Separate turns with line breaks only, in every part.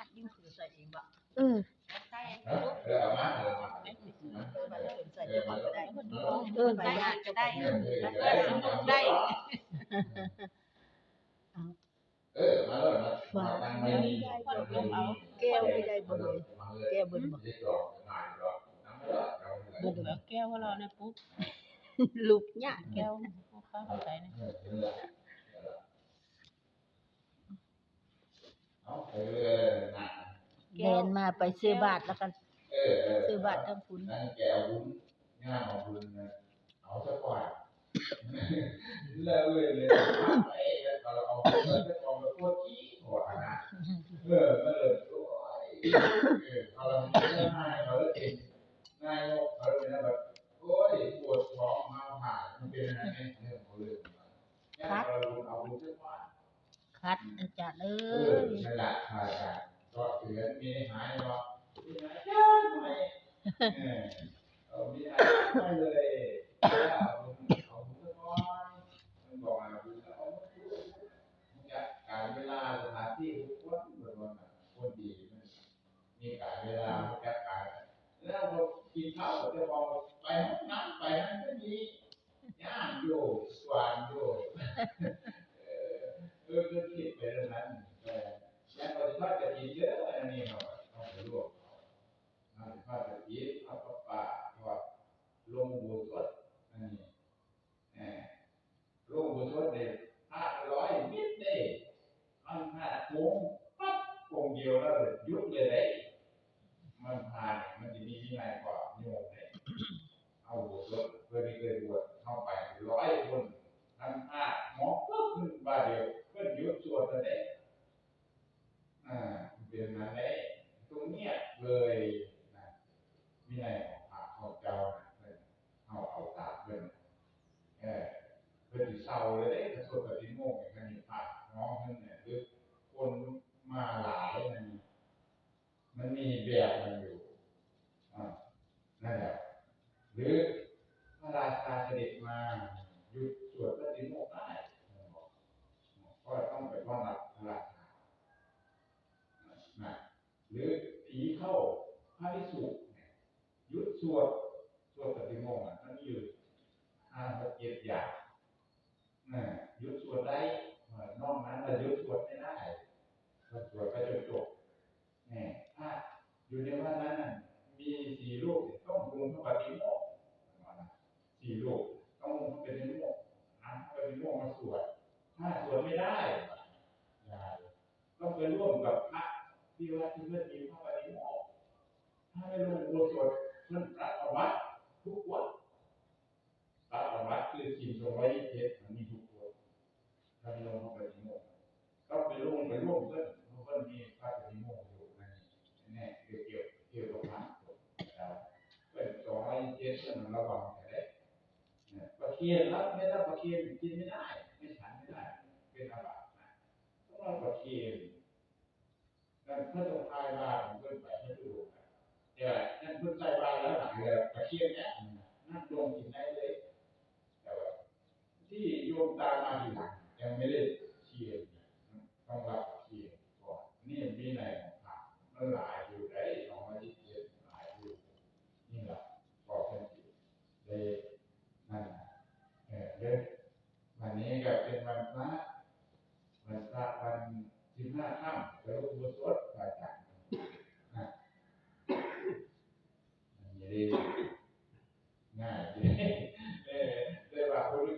าดอยู่
ใส่เองบ่
เออ
ใส่
เออเออเอามาเอามา
เออมาแล้วใส่เองก็ได้
เออ
ใส่ญาติก็ได้
เออเออ
แล้ว
เอ
ก็
อ
สนุกได้
เออมาเลยมามาตั้งไว้นี่
คนลงเอาแก้วไม่ได้บ่เลยแก้วเบิ่นบ่
เด็กดอกหน่อยดอกน้ำเด้อเอาเลย
เบิ่นบ่
แล้วแก้วก็เราเนี่ยปุ๊บ
ลูกยะ
แก้วข้าวใส่เนี่ย
เออเ เอาเออน่ะ
แดนมาไปซื้อบาทแล้วกัน
เออเออ
ซื้อบาททั้งคุณ
นั่นแกเอาวุ้นง่ามเอาวุ้นนะเอาสักกว่าแล้วเลยเลยไอ้เราเอาเงินไปกองแล้วโคตรขี้หัวนะเออมาเลยโอ้ยเออเขาเราไม่ให้เขาเลยเองนายกเขาเลยนะแบบโอ้ยปวดท้องมาผ่ามันเป็นอะไรเนี่ยเรื่องของเรื่องเนี่ยเราเอาวุ้นสักกว่า
คัดอาจารย์เอ้
เออยนั่นแหละใช่ใช่ก็เสือมีหายเนาะมีหายจ้าไหมเออเอามีหายไม่เลยเอาเอาบุญสักก้อนมันบอกอะบุญเอาบุญมันจะการเวลาสถานที่ทุกคนเหมือนกันคนดีมันมีการเวลาจัดการแล้วเรากินข้าวจะบอกไปห้องน้ำไปนั่นก็มีย่างอยู่สว่างอยู่ เออเออก็คิดไปเรื่องนั้นแต่ยังปฏิบัติจะดีเยอะอันนี้เนาะต้องไปรวบเอา ปฏิบัติจะดีเอาปปะว่าลงบูตรอันนี้เออลงบูสวดเนี่ยห้าร้อยมิตรเลยมันห้าโค้งปั๊บโค้งเดียวแล้วเลยยุบเลยได้มันผ่านมันจะมีวินัยกว่าโยมเลยเอาบูสวดเพื่อที่เคยบวชเข้าไปร้อยคน ทำห้าหมอก็ขึ้นบาเดียวเพื่อนยุดสวดเลยอ่าเป็นนั้นเลยตรงเนี้ยเลยนะมีอะไร ของพระของเจ้าเพื่อนเอาเอาตาเพื่อนเออเพื่อนที่เศร้าเลยถ้าสวดปฏิโมกข์อย่างนี้พระน้องเพื่อนเนี่ยหรือคนมาหลายมันมันมีแบบมันอยู่อ่านั่นแหละหรือพระราชาเสด็จมาหยุดสวดปฏิโมกข์ได้ก็ต้องไปต้อนรับพระราชานะหรือผีเข้าพระภิกษุ เนี่ยหยุดสวดสวดปฏิโมกข์อะมันมีอยู่ห้าหกเจ็ดอย่างนะยุดสวดได้นอกนั้นเรายุดสวดไม่ได้เราสวดไปจนจบเนี่ยถ้าอยู่ในวันนั้นมีสี่รูปต้องรวมพระปฏิโมกข์สี่รูปต้องเป็นนิโมกอ่านเป็นนิโมกมาสวดถ้าสวดไม่ได้ต้องไปร่วมกับพระที่ว่าที่เพื่อนมีพระปฏิโมกข์ถ้าไม่ร่วมอุโบสถ เพื่อนพระอวัตทุกวัดพระอวัตคือสิ่งทรงไว้เทศมันมีทุกวัดถ้าไม่ร่วมพระปฏิโมกข์ต้องไปร่วมไปร่วมเพื่อนเพราะเพื่อนมีพระปฏิโมกข์อยู่ในแน่เกี่ยวเกี่ยวเกี่ยวกับพระเราเพื่อนสองไว้เทศเพื่อนมันระวังแต่ได้ปลาเคียนรับไม่รับปลาเคียนกินไม่ได้ ไม่ฉันไม่ได้ เป็นอาบัติต้องรับปลาเคียนแต่เพื่อต้องทายบาของเพื่อนไปให้ดู นะเดี๋ยวนั่นเพื่อนใจบาแล้วหลังเลยปลาเคียนเนี่ยนั่งลงกินได้เลยแต่ว่าที่โยมตามมาทีหลังยังไม่ได้เคียนต้องรับเคียนก่อนนี่มีในของพระมันหลายอยู่ได้สองร้อยยี่สิบเจ็ดหลายอยู่นี่แหละบอกเป็นสิเลยนั่นน่ะเออเด้วันนี้ก็เป็นวันพระวันพระวันสิบห้าค่ำแล้วอุโบสถพระอาจารย์นะอันนี้ได้ง่ายดีเออได้ว่าคน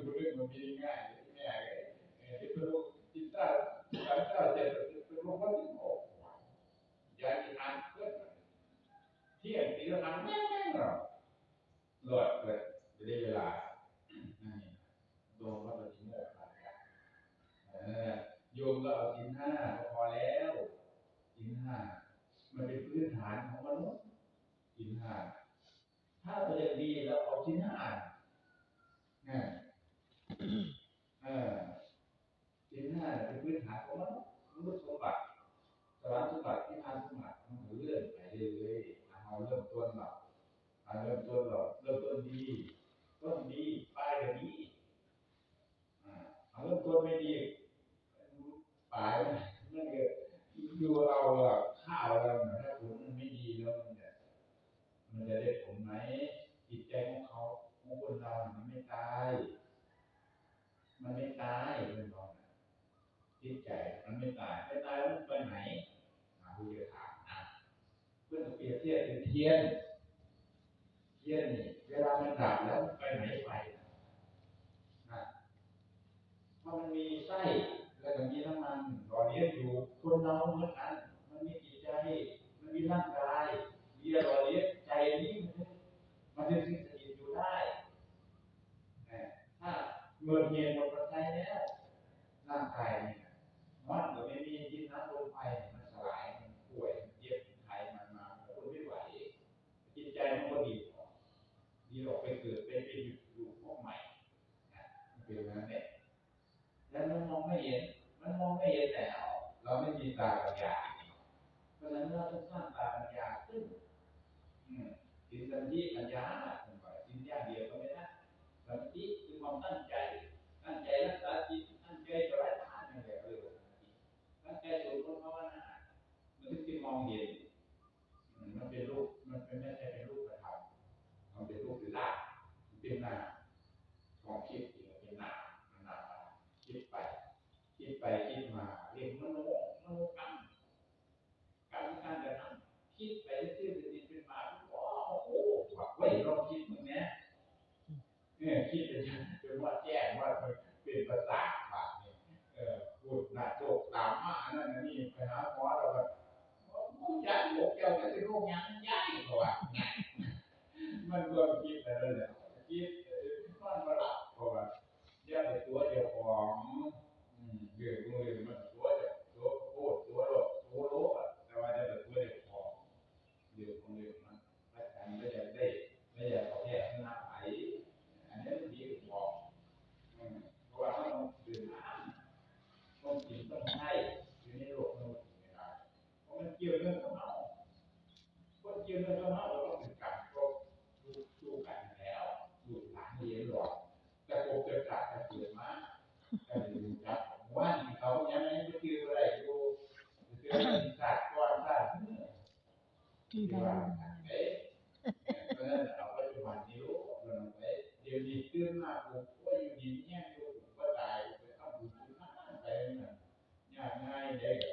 นึงคนนึงมันมีง่ายง่ายเลยเออที่เป็นลูกที่ตาที่ตาเจ้าเจ็ดเป็นลูกคนที่โอ้ยายที่อ่านเพื่อนเที่ยงตีละครั้งแม่แม่เนาะหลอดเลยจะได้เวลานั่นนี่โดนพระปฏิโมกข์มาแล้วเออโยมก็เอาสินห้าก็พอแล้วสินห้ามันเป็นพื้นฐานของมนุษย์สินห้าถ้าเราจะดีเราเอาสินห้าเนี่ย เออสินห้าเป็นพื้นฐานของมนุษย์มนุษย์สมบัติสวรรค์สมบัติที่ทานสมบัติมันเลื่อนไปเรื่อยๆเอาเริ่มต้นเราเอาเริ่มต้นเราเริ่มต้นดีต้นดีปลายก็ดีอ่าเอาเริ่มต้นไม่ดีปลายมันนั่นก็ดูเราอะข้าวเราเนี่ยถ้าผลมันไม่ดีแล้วมันจะมันจะได้ผลไหมจิตใจของเขาของคนเราเนี่ยมันไม่ตาย มันไม่ตายเป็นบอกนะจิตใจมันไม่ตายไม่ตายแล้วมันไปไหนมาผู้จะถามนะเพื่อนเปรียบเทียบเป็นเทียนเทียนนี่เวลามันดับแล้วไปไหนไปนะเพราะมันมีไส้แล้วก็มีน้ำมันหล่อเลี้ยงอยู่คนเราเหมือนกัน มันมีจิตใจ มันมีร่างกายมีหล่อเลี้ยงใจนี้มันจะสิ่งสถิตอยู่ได้นะถ้าเมื่อเย็นหมดปัจจัยแล้วร่างกายนี่นะมันก็ไม่มีดินน้ำลมไฟมันสลายมันป่วยมันเจ็บมันไข้มันมามันทนไม่ไหว จิตใจมันก็ดีออกดีออกไป เกิดไปเป็นอยู่อยู่พวกใหม่นะเป็นอย่างนั้นแหละแล้วมันมองไม่เห็น มันมองไม่เห็นแล้วเราไม่มีตาปัญญาเพราะฉะนั้นเราต้องสร้างตาปัญญาขึ้นอืมสินสันติปัญญาผมว่าสินอย่างเดียวก็ไม่ได้สันติคือความตั้งใจ ตั้งใจรักษาจิตตั้งใจจะไว้ทานนั่นแหละเรียกว่าสันติตั้งใจสวดมนต์ภาวนา มันถึงจะมองเห็น มันเป็นรูป มันเป็นไม่ใช่เป็นรูปธรรมมันเป็นรูปหรือลาภ มันเป็นหน้าของคิดมันเป็นหนามันหน้าคิดไป คิดไปคิดมาเรียกมโนมโนกรรมกรรมการกระทำคิดไปซื่อๆเป็นเป็นมาว้าวโอ้โหว่าเว้ยลองคิดมึงเนี่ยเนี่ยคิดเป็นเป็นว่าแจ้งว่าเป็นภาษาทบาดเนี่ยเออพูดหน้าโจกตามมานั่นนี่ไปหาหมอเราแบบผู้ย้ายพวกเจ้าก็จะรู้ยังย้ายเพราะว่ามันก็คิดแต่ละแหละคิดเออมันมาหลับเพราะว่าย้ายตัวเจ้าของอืมเรื่องมือมันตัวเจ้าตัวโคตรตัวโลกตัวโลกอะแต่ว่าจะเป็นตัวเจ้าของเรื่องของเรื่องมันและการไม่อยากได้ไม่อยากเอาแค่หน้าไผอันนี้มันดีกว่าอืมเพราะว่าเราต้องดื่มน้ำต้องกินต้องใช้อยู่ในโลกมนุษย์ไม่ได้ เพราะมันเกี่ยวเรื่องของเรา คนเกี่ยวเรื่องของเราเราต้องถึงกันก็ดูดูกันแล้วดูหลังเรียนหรอกแต่ผมจะกลับจะเกิดมาแต่ดูจับว่าเขายังไม่ไปเจออะไรดูเจออะไรศาสตร์ก่อนศาสตร์เมื่อ
ที่
ว่าเอ๊ะเพราะฉะนั้นเอาปัจจุบันนี้รู้เราไปเดี๋ยวนี้ตื่นมาผมก็อยู่ดีแย่อยู่ผมก็ตายไปทำบุญคุณห้าไปนั่นยากง่ายเด็